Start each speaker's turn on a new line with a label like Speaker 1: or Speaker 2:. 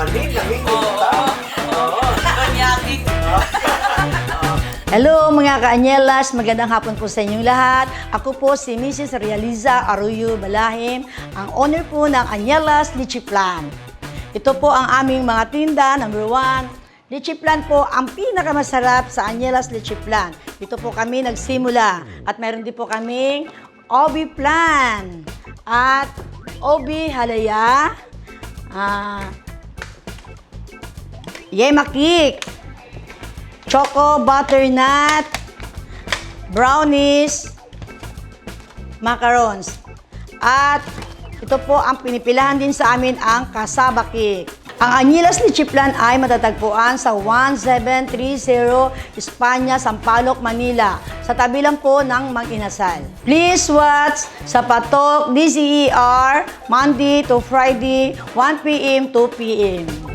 Speaker 1: Manin, lamig, Oo. Oo. Kanyaki. Hello mga kaanyelas, magandang hapon po sa inyong lahat. Ako po si Mrs. Realiza Arroyo Balahim, ang owner po ng Anyelas Lychee Plan. Ito po ang aming mga tinda, number one. Lychee Plan po ang pinakamasarap sa Anyelas Lychee Plan. Dito po kami nagsimula at mayroon din po kaming OB Plan at OB Halaya. Ah, Yema Cake, Choco Butternut, Brownies, Macarons. At ito po ang pinipilahan din sa amin ang Kasaba Cake. Ang Anyilas ni Chiplan ay matatagpuan sa 1730 Espanya, Sampaloc, Manila. Sa tabi lang po ng Mag-Inasal. Please watch sa Patok DCER Monday to Friday 1 p.m. 2 p.m.